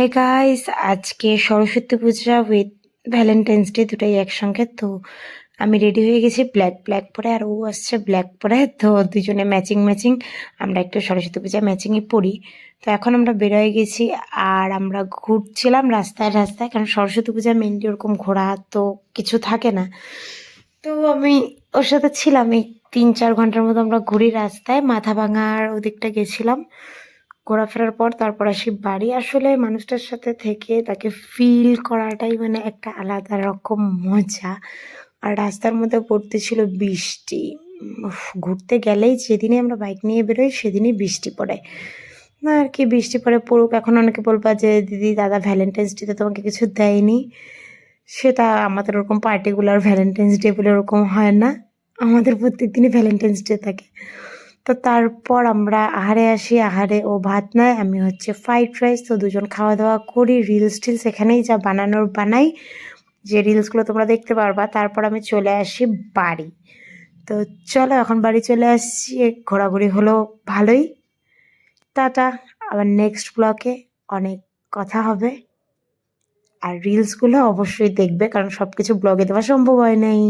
হে guys আজকে Saraswati Puja with Valentine's day দুটাই একসঙ্গে, তো আমি রেডি হয়ে গেছি ব্ল্যাক ব্ল্যাক পরে আর ও আসছে ব্ল্যাক পরে, তো দুজনে ম্যাচিং ম্যাচিং আমরা একটু সরস্বতী পূজা ম্যাচিংই পড়ি। তো এখন আমরা বেরোয় গেছি আর আমরা ঘুরছিলাম রাস্তায় রাস্তায়, কারণ সরস্বতী পূজা মেনলি ওরকম ঘোরা তো কিছু থাকে না। তো আমি ওর সাথে ছিলাম, এই তিন চার ঘণ্টার মতো আমরা ঘুরি রাস্তায়, মাথা ভাঙার ওদিকটা গেছিলাম। ঘোরাফেরার পর তারপর আসি বাড়ি। আসলে মানুষটার সাথে থেকে তাকে ফিল করাটাই মানে একটা আলাদা রকম মজা। আর রাস্তার মধ্যে পড়তেছিল বৃষ্টি। ঘুরতে গেলেই যেদিনই আমরা বাইক নিয়ে বেরোই, সেদিনই বৃষ্টি পড়ে। না, আর কি বৃষ্টি পড়ে পড়ুক। এখন অনেকে বলবা যে, দিদি, দাদা ভ্যালেন্টাইন্স ডেতে তোমাকে কিছু দেয়নি? সেটা আমাদের ওরকম পার্টিকুলার ভ্যালেন্টাইন্স ডে বলে ওরকম হয় না। আমাদের প্রত্যেক দিনই ভ্যালেন্টাইন্স ডে থাকে। তো তারপর আমরা আহারে আসি, আহারে ও ভাত নেয়, আমি হচ্ছে ফ্রাইড রাইস তো দুজন খাওয়া দাওয়া করি রিলস টিলস এখানেই যা বানানোর বানাই, যে রিলসগুলো তোমরা দেখতে পারবা। তারপর আমি চলে আসি বাড়ি। তো চলো, এখন বাড়ি চলে আসছি, ঘোরাঘুরি হলো ভালোই। টাটা, আবার নেক্সট ব্লকে অনেক কথা হবে। আর রিলসগুলো অবশ্যই দেখবে, কারণ সব কিছু ব্লগে দেওয়া সম্ভব হয় নাই।